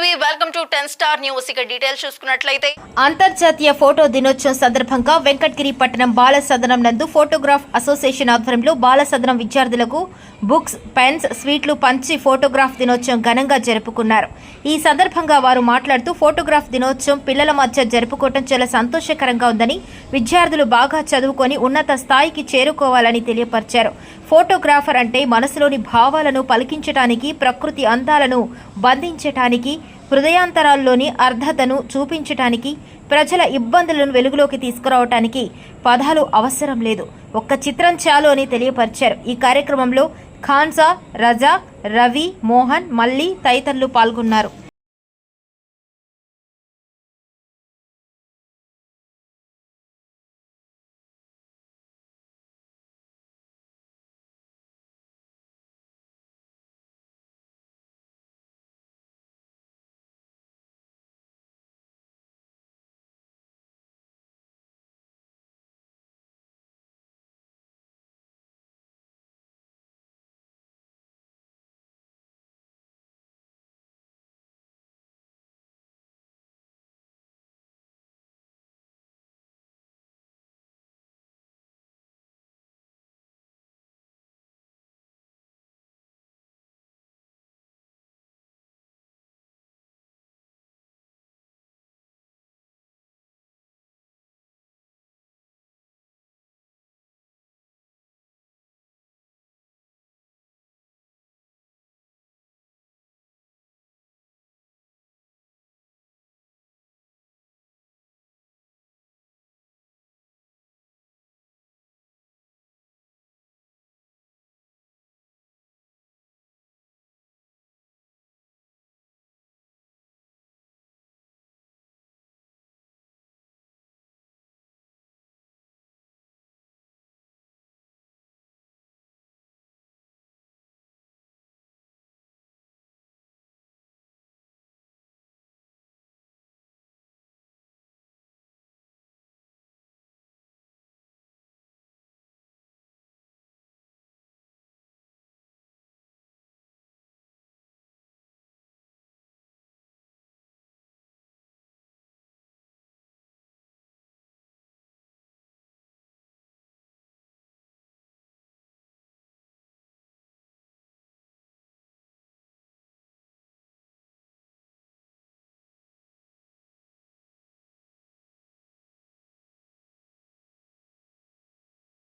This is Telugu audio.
Welcome to ten star news. ఇక డీటెయిల్స్ చూసుకున్నట్లయితే అంతర్జాతీయ ఫోటో దినోత్సవం సందర్భంగా వెంకటగిరి పట్టణం బాల సదనం నందు ఫోటోగ్రాఫ్ అసోసియేషన్ ఆధ్వర్యంలో బాల సదనం విద్యార్థులకు బుక్స్ పెన్స్ స్వీట్లు పంచి ఫోటోగ్రాఫ్ దినోత్సవం ఘనంగా జరుపుకున్నారు. ఈ సందర్భంగా వారు మాట్లాడుతూ ఫోటోగ్రాఫ్ దినోత్సవం పిల్లల మధ్య జరుపుకోవటం చాలా సంతోషకరంగా ఉందని విద్యార్థులు బాగా చదువుకొని ఉన్నత స్థాయికి చేరుకోవాలని తెలియపరిచారు. ఫోటోగ్రాఫర్ అంటే మనసులోని భావాలను పలికించటానికి ప్రకృతి అందాలను బంధించటానికి హృదయాంతరాల్లోని అర్ధతను చూపించటానికి ప్రజల ఇబ్బందులను వెలుగులోకి తీసుకురావటానికి పదాలు అవసరం లేదు. ఒక్క చిత్రం చాలు అని తెలియపరిచారు. ఈ కార్యక్రమంలో ఖాన్సా రజా రవి మోహన్ మల్లి తదితరులు పాల్గొన్నారు.